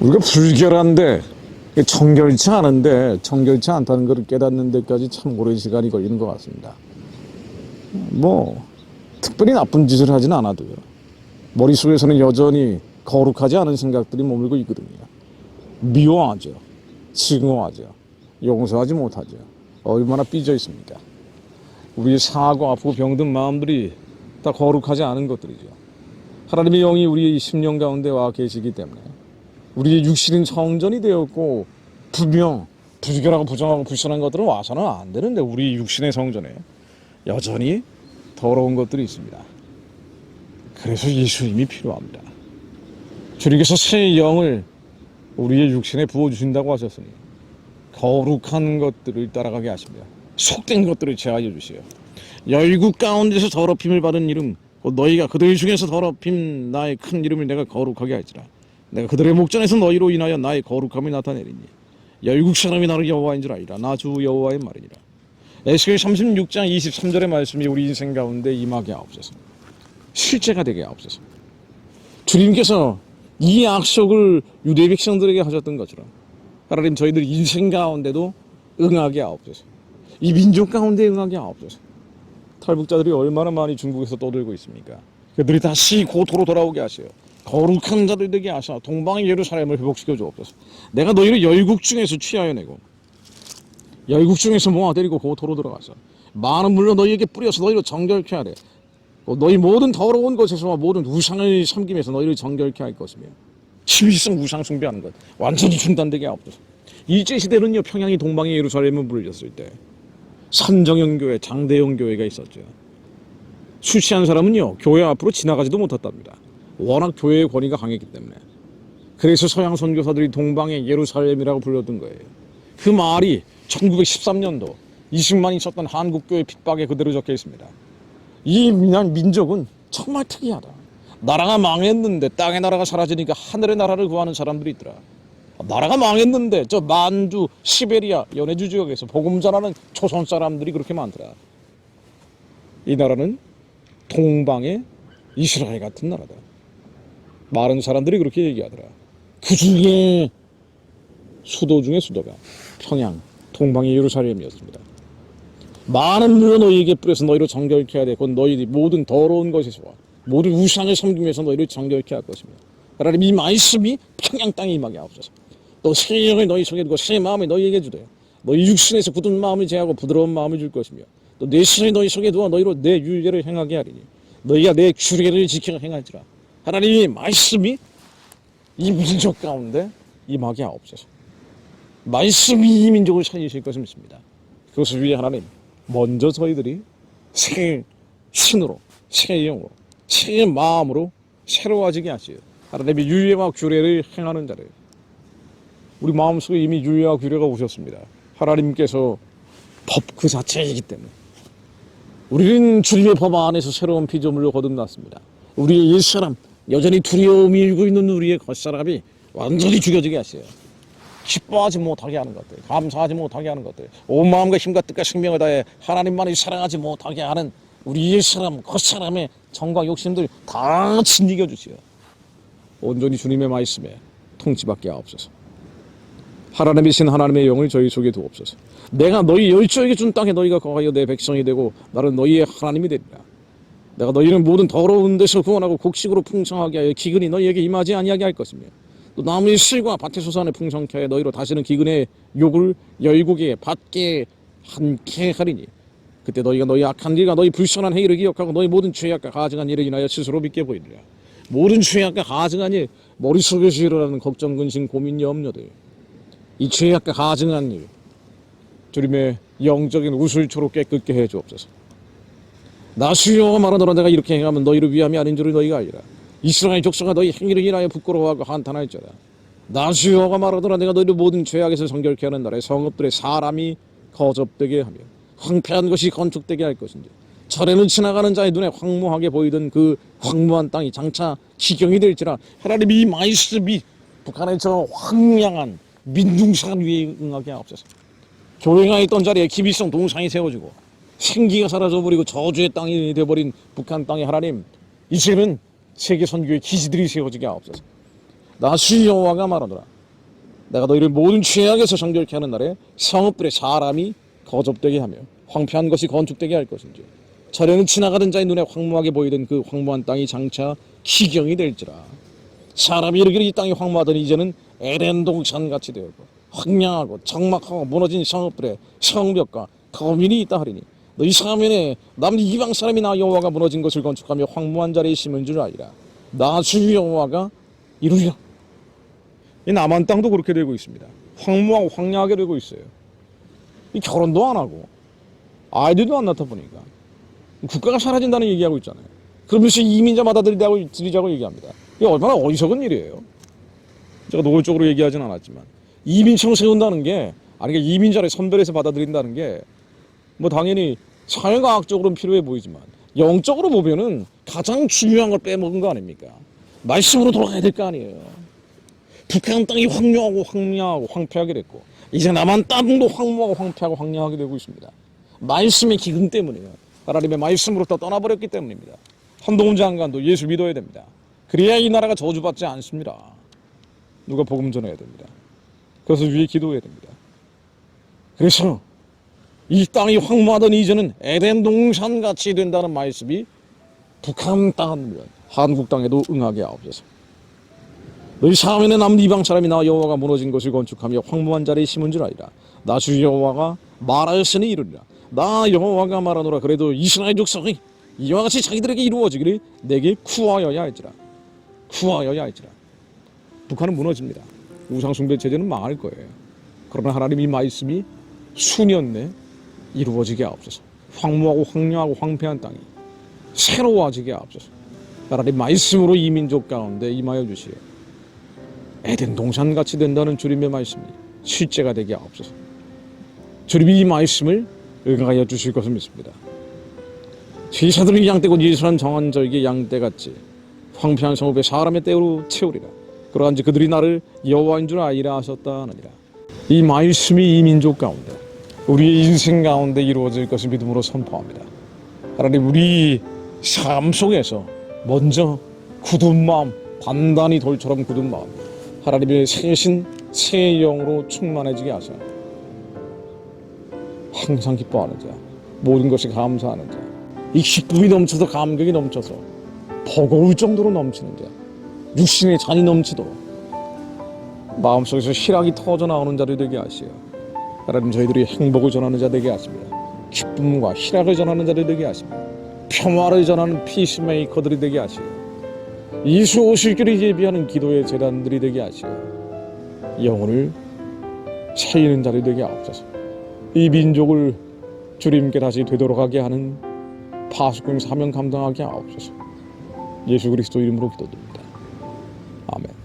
우리가 불결한데 정결치 않은데 정결치 않다는 것을 깨닫는 데까지 참 오랜 시간이 걸리는 것 같습니다. 뭐 특별히 나쁜 짓을 하진 않아도요. 머릿속에서는 여전히 거룩하지 않은 생각들이 머물고 있거든요. 미워하죠. 증오하죠. 용서하지 못하죠. 얼마나 삐져 있습니까? 우리의 상하고 아프고 병든 마음들이 다 거룩하지 않은 것들이죠. 하나님의 영이 우리의 심령 가운데 와 계시기 때문에 우리의 육신은 성전이 되었고 분명 부결하고 부정하고 불순한 것들은 와서는 안 되는데 우리 육신의 성전에 여전히 더러운 것들이 있습니다. 그래서 예수님이 필요합니다. 주님께서 새 영을 우리의 육신에 부어주신다고 하셨으니 거룩한 것들을 따라가게 하십니다. 속된 것들을 제하여 주시오. 열국 가운데서 더럽힘을 받은 이름 곧 너희가 그들 중에서 더럽힘 나의 큰 이름을 내가 거룩하게 할지라. 내가 그들의 목전에서 너희로 인하여 나의 거룩함을 나타내리니 열국 사람이 나를 여호와인 줄 알리라. 나 주 여호와의 말이니라. 에스겔 36장 23절의 말씀이 우리 인생 가운데 임하게 하옵소서. 실제가 되게 하옵소서. 주님께서 이 약속을 유대 백성들에게 하셨던 것처럼 하나님 저희들 인생 가운데도 응하게 하옵소서. 이 민족 가운데 응하게 하옵소서 탈북자들이 얼마나 많이 중국에서 떠들고 있습니까? 그들이 다시 고토로 돌아오게 하세요. 거룩한 자들 되게 하사 동방의 예루살렘을 회복시켜 주옵소서. 내가 너희를 열국 중에서 취하여 내고 열국 중에서 모아 데리고 고토로 들어가서 많은 물로 너희에게 뿌려서 너희를 정결케 또 너희 모든 더러운 것에서와 모든 우상을 섬김에서 너희를 정결케 할 것이며 치위성 우상 숭배하는 것 완전히 중단되게 하옵소서. 일제 시대는요 평양이 동방의 예루살렘을 불렸을 때 산정형 교회, 장대형 교회가 있었죠. 술 취한 사람은요 교회 앞으로 지나가지도 못했답니다. 워낙 교회의 권위가 강했기 때문에. 그래서 서양 선교사들이 동방의 예루살렘이라고 불렀던 거예요. 그 말이 1913년도 20만이 썼던 한국교회 핍박에 그대로 적혀 있습니다. 이 민- 민족은 정말 특이하다. 나라가 망했는데 땅의 나라가 사라지니까 하늘의 나라를 구하는 사람들이 있더라. 나라가 망했는데 저 만주, 시베리아, 연해주 지역에서 복음 전하는 조선 사람들이 그렇게 많더라. 이 나라는 동방의 이스라엘 같은 나라다. 많은 사람들이 그렇게 얘기하더라. 그 중에 수도 중에 수도가 평양, 동방의 예루살렘이었습니다. 많은 물로 너희에게 뿌려서 너희를 정결케 하되 곧 너희 모든 더러운 것에서와 모든 우상을 섬기면서 너희를 정결케 할 것입니다. 하나님 이 말씀이 평양 땅에 임하게 하옵소서. 또 새 영을 너희 속에 두고 새 마음을 너희에게 주되 너희 육신에서 굳은 마음을 제하고 부드러운 마음을 줄 것이며 또 내 신을 너희 속에 두어 너희로 내 율례를 행하게 하리니 너희가 내 규례를 지켜 행할지라 하나님의 말씀이 이 민족 가운데 임하게 하옵소서. 말씀이 이 민족을 살리실 것을 믿습니다. 그것을 위해 하나님 먼저 저희들이 새 신으로 새 영으로 새 마음으로 새로워지게 하시오. 하나님의 율례와 규례를 행하는 자를 우리 마음속에 이미 율례와 규례가 오셨습니다. 하나님께서 법 그 자체이기 때문에 우리는 주님의 법 안에서 새로운 피조물로 거듭났습니다. 우리의 옛사람 여전히 두려움이 일고 있는 우리의 겉사람이 완전히 죽여지게 하세요. 기뻐하지 못하게 하는 것들, 감사하지 못하게 하는 것들, 온 마음과 힘과 뜻과 생명을 다해 하나님만을 사랑하지 못하게 하는 우리 옛사람, 겉사람의 정과 욕심들 다 진이겨 주시오. 온전히 주님의 말씀에 통치받게 하옵소서. 하나님이신 하나님의 영을 저희 속에 두옵소서. 내가 너희 열조에게 준 땅에 너희가 거하여 내 백성이 되고 나는 너희의 하나님이 되리라. 내가 너희는 모든 더러운 데서 구원하고 곡식으로 풍성하게 하여 기근이 너희에게 임하지 아니하게 할 것이며 또 나무의 실과 밭의 소산을 풍성케 하여 너희로 다시는 기근의 욕을 열국에 받게 한케 하리니 그때 너희가 너희 악한 일과 너희 불선한 행위를 기억하고 너희 모든 죄악과 가증한 일을 인하여 스스로 믿게 보이리라. 모든 죄악과 가증한 일, 머릿속에서 일어나는 걱정, 근심, 고민, 염려들 이 죄악과 가증한 일 주님의 영적인 우술초로 깨끗게 해 주옵소서. 나 수요가 말하노라 내가 이렇게 행하면 너희를 위함이 아닌 줄을 너희가 알리라. 이스라엘 족속아 너희 행위를 인하여 부끄러워하고 한탄할지어다. 나 수요가 말하노라 내가 너희를 모든 죄악에서 정결케 하는 날에 성읍들의 사람이 거접되게 하며 황폐한 것이 건축되게 할 것인지 절에는 지나가는 자의 눈에 황무하게 보이던 그 황무한 땅이 장차 기경이 될지라 하나님이 이 말씀이 북한의 저 황량한 민둥산 위에 응하게 하옵소서. 교회가 있던 자리에 기비성 동상이 세워지고 생기가 사라져버리고 저주의 땅이 되어버린 북한 땅에 하나님 이제는 세계 선교의 기지들이 세워지게 하옵소서. 나주 여호와가 말하노라. 내가 너희를 모든 죄악에서 정결케 하는 날에 성읍들의 사람이 거접되게 하며 황폐한 것이 건축되게 할 것인지 전에는 지나가던 자의 눈에 황무하게 보이던 그 황무한 땅이 장차 기경이 될지라 사람이 이르기를 이 땅이 황무하더니 이제는 에덴 동산 같이 되었고 황량하고 적막하고 무너진 성읍들의 성벽과 거민이 있다 하리니 너희 사면에 남 이방 사람이 나 여호와가 무너진 것을 건축하며 황무한 자리에 심은 줄 아리라 나주 여호와가 이루리라 이 남한 땅도 그렇게 되고 있습니다 황무하고 황량하게 되고 있어요 이 결혼도 안 하고 아이들도 안 낳다 보니까 국가가 사라진다는 얘기하고 있잖아요. 그러면서 이민자 받아들이자고 얘기합니다. 이게 얼마나 어리석은 일이에요. 제가 노골적으로 얘기하진 않았지만 이민청 세운다는 게 아니 그러니까 이민자를 선별해서 받아들인다는 게 뭐 당연히 사회과학적으로는 필요해 보이지만 영적으로 보면은 가장 중요한 걸 빼먹은 거 아닙니까? 말씀으로 돌아가야 될 거 아니에요. 북한 땅이 황량하고 황량하고 황폐하게 됐고 이제 남한 땅도 황무하고 황폐하고 황량하게 되고 있습니다. 말씀의 기근 때문이에요. 하나님의 말씀으로부터 떠나버렸기 때문입니다. 한동훈 장관도 예수 믿어야 됩니다. 그래야 이 나라가 저주받지 않습니다. 누가 복음 전해야 됩니다. 그래서 위에 기도해야 됩니다. 그래서 이 땅이 황무하던 이전은 에덴 동산 같이 된다는 말씀이 북한 땅, 한국 땅에도 응하게 하옵소서. 너희 사면에 남은 이방 사람이 나 여호와가 무너진 것을 건축하며 황무한 자리에 심은 줄 아리라. 나주 여호와가 말하였으니 이르리라. 나 여호와가 말하노라. 그래도 이스라엘 족속이 이와 같이 자기들에게 이루어지기를 내게 구하여야 할지라. 구하여야 할지라. 북한은 무너집니다. 우상숭배 체제는 망할 거예요. 그러나 하나님 이 말씀이 수년 내 이루어지게 하옵소서. 황무하고 황량하고 황폐한 땅이 새로워지게 하옵소서. 하나님 말씀으로 이 민족 가운데 임하여 주시오. 에덴 동산 같이 된다는 주님의 말씀이 실제가 되게 하옵소서. 주님이 이 말씀을 응하여 주실 것을 믿습니다. 제사들은 양떼고 예수란 정한 저에게 양떼같이 황폐한 성읍에 사람의 떼로 채우리라. 그러한지 그들이 나를 여호와인 줄 아리라 하셨다 하느니라. 이 말씀이 이 민족 가운데 우리의 인생 가운데 이루어질 것을 믿음으로 선포합니다. 하나님 우리 삶 속에서 먼저 굳은 마음 단단히 돌처럼 굳은 마음 하나님의 새신 새 영으로 충만해지게 하사 항상 기뻐하는 자 모든 것이 감사하는 자이 기쁨이 넘쳐서 감격이 넘쳐서 버거울 정도로 넘치는 자 육신의 잔이 넘치도록 마음속에서 희락이 터져 나오는 자들 되게 하시어. 하나님 저희들이 행복을 전하는 자 되게 하십니다. 기쁨과 희락을 전하는 자들 되게 하십니다. 평화를 전하는 피스메이커들이 되게 하시어. 이수 오실 길을 예비하는 기도의 재단들이 되게 하시어. 영혼을 살리는 자들이 되게 하옵소서. 이 민족을 주님께 다시 되돌아가게 하는 파수꾼 사명 감당하게 하옵소서. 예수 그리스도 이름으로 기도드립니다 아멘